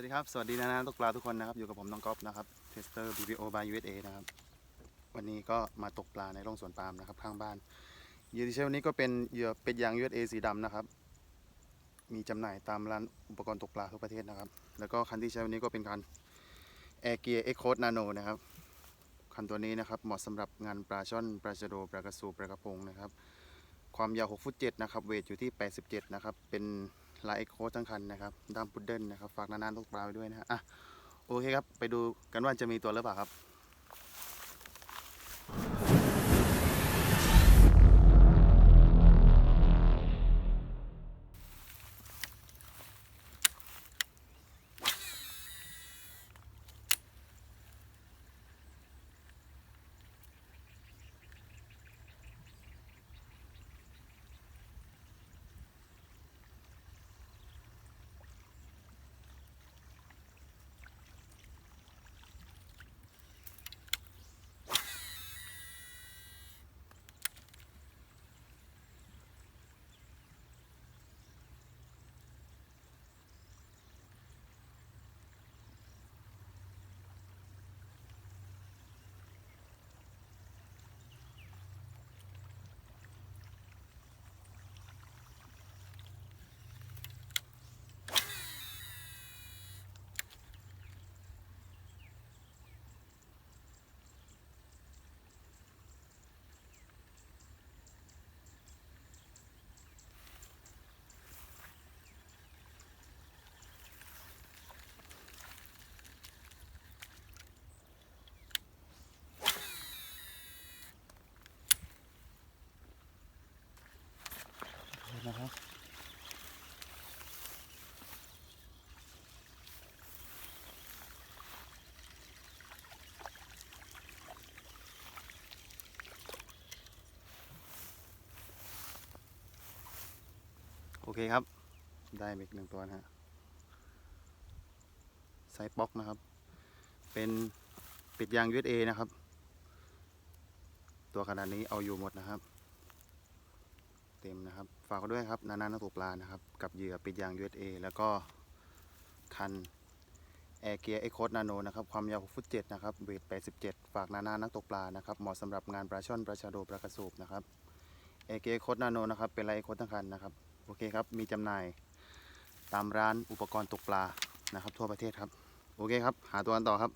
วัสดีครับ สวัสดีนะนะตกปลาทุกคนนะครับ อยู่กับผมน้องก๊อฟนะครับเทสเตอร์ BBO by USA นะครับ วันนี้ก็มาตกปลาในร่องสวนปาล์มนะครับ ข้างบ้านเหยื่อที่ใช้วันนี้ก็เป็นเหยื่อเป็ดยาง USA สีดำนะครับ มีจำหน่ายตามร้านอุปกรณ์ตกปลาทั่วประเทศนะครับ แล้วก็คันที่ใช้วันนี้ก็เป็นคัน Air Gear X Code Nano นะครับ คันตัวนี้นะครับเหมาะสำหรับงานปลาช่อนปลาชะโดปลากระสูปลากระพงนะครับ ความยาว6ฟุต7นะครับ เวทอยู่ที่ 87นะครับ เป็น ลายเอ็กโคทั้งคันนะครับดามพุดเดิ้ลนะครับฝากนานๆตกปลาไปด้วยนะฮะอะโอเคครับ ไปดูกันว่าจะมีตัวหรือเปล่าครับ โอเคครับ ได้เบกหนึ่งตัวนะฮะไซส์ป๊อกนะครับ เป็นปิดยาง USA นะครับ ตัวขนาดนี้เอาอยู่หมดนะครับ เต็มนะครับ ฝากด้วยครับนานานาตกปลานะครับ กับเหยื่อปิดยาง USA แล้วก็คัน Air Gear X Code Nano นนะครับ ความยาว6ฟุต7นะครับเวท87 ฝากนานานักตกปลานะครับ เหมาะสำหรับงานปลาช่อนปลาชะโดปลากระสูบนะครับ Air Gear X Code Nano นะครับ เป็นลาย X Code ทั้งคันนะครับ โอเคครับ มีจำหน่ายตามร้านอุปกรณ์ตกปลานะครับ ทั่วประเทศครับ โอเคครับ หาตัวกันต่อครับ